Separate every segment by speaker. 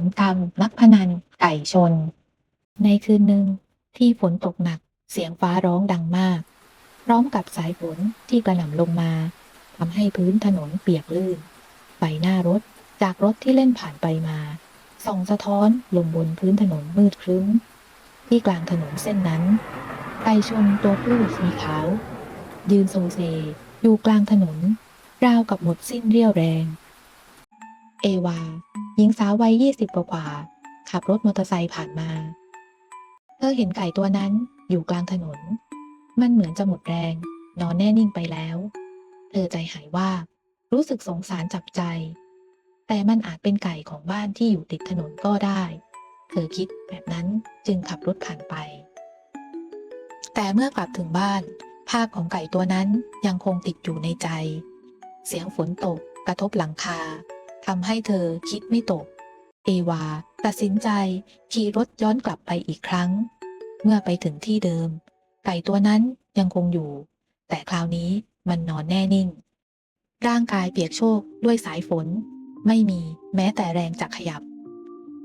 Speaker 1: ลกรรมนักพนันไก่ชน ในคืนหนึ่งที่ฝนตกหนักเสียงฟ้าร้องดังมาก พร้อมกับสายฝนที่กระหน่ำลงมาทำให้พื้นถนนเปียกลื่นไฟหน้ารถจากรถที่เล่นผ่านไปมาส่องสะท้อนลงบนพื้นถนนมืดครึ้ม ที่กลางถนนเส้นนั้นไก่ชนตัวผู้สีขาว ยืนโซเซอยู่กลางถนน ราวกับหมดสิ้นเรี่ยวแรง เอวา หญิงสาววัยยี่สิบกว่าขับรถมอเตอร์ไซค์ผ่านมา เธอเห็นไก่ตัวนั้นอยู่กลางถนน มันเหมือนจะหมดแรง นอนแน่นิ่งไปแล้ว เธอใจหายว่ารู้สึกสงสารจับใจ แต่มันอาจเป็นไก่ของบ้านที่อยู่ติดถนนก็ได้ เธอคิดแบบนั้นจึงขับรถผ่านไป แต่เมื่อกลับถึงบ้าน ภาพของไก่ตัวนั้นยังคงติดอยู่ในใจ เสียงฝนตกกระทบหลังคา ทำให้เธอคิดไม่ตก เอวา ตัดสินใจขี่รถย้อนกลับไปอีกครั้ง เมื่อไปถึงที่เดิม ไก่ตัวนั้นยังคงอยู่ แต่คราวนี้มันนอนแน่นิ่ง ร่างกายเปียกโชกด้วยสายฝน ไม่มีแม้แต่แรงจะขยับ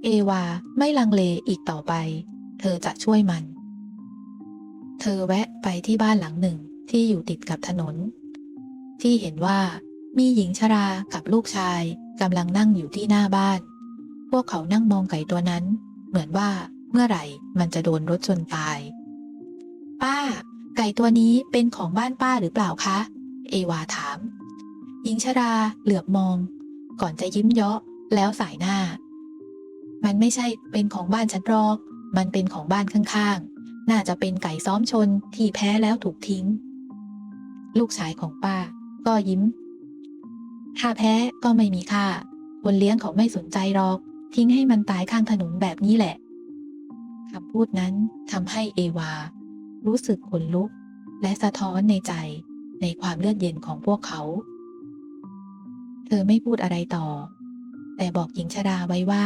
Speaker 1: เอวาไม่ลังเลอีกต่อไป เธอจะช่วยมัน เธอแวะไปที่บ้านหลังหนึ่งที่อยู่ติดกับถนน ที่เห็นว่ามีหญิงชรากับลูกชาย กำลังนั่งอยู่ที่หน้าบ้าน พวกเขานั่งมองไก่ตัวนั้น เหมือนว่าเมื่อไหร่มันจะโดนรถชนตาย ป้า ไก่ตัวนี้เป็นของบ้านป้าหรือเปล่าคะ เอวาถามหญิงชราเหลือบมอง ก่อนจะยิ้มเยาะแล้วสายหน้า มันไม่ใช่เป็นของบ้านฉันหรอก มันเป็นของบ้านข้างๆ น่าจะเป็นไก่ซ้อมชนที่แพ้แล้วถูกทิ้ง ลูกชายของป้าก็ยิ้ม ถ้าแพ้ก็ไม่มีค่า คนเลี้ยงเขาไม่สนใจหรอก ทิ้งให้มันตายข้างถนนแบบนี้แหละคำพูดนั้นทำให้เอวา รู้สึกขนลุก และสะท้อนในใจในความเลือดเย็นของพวกเขา เธอไม่พูดอะไรต่อ แต่บอกหญิงชราไว้ว่า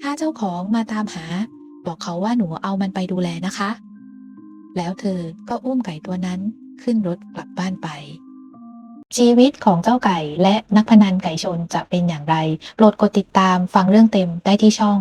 Speaker 1: ถ้าเจ้าของมาตามหา บอกเขาว่าหนูเอามันไปดูแลนะคะ แล้วเธอก็อุ้มไก่ตัวนั้นขึ้นรถกลับบ้านไป ชีวิตของเจ้าไก่และนักพนันไก่ชนจะเป็นอย่างไร โปรดกดติดตามฟังเรื่องเต็มได้ที่ช่อง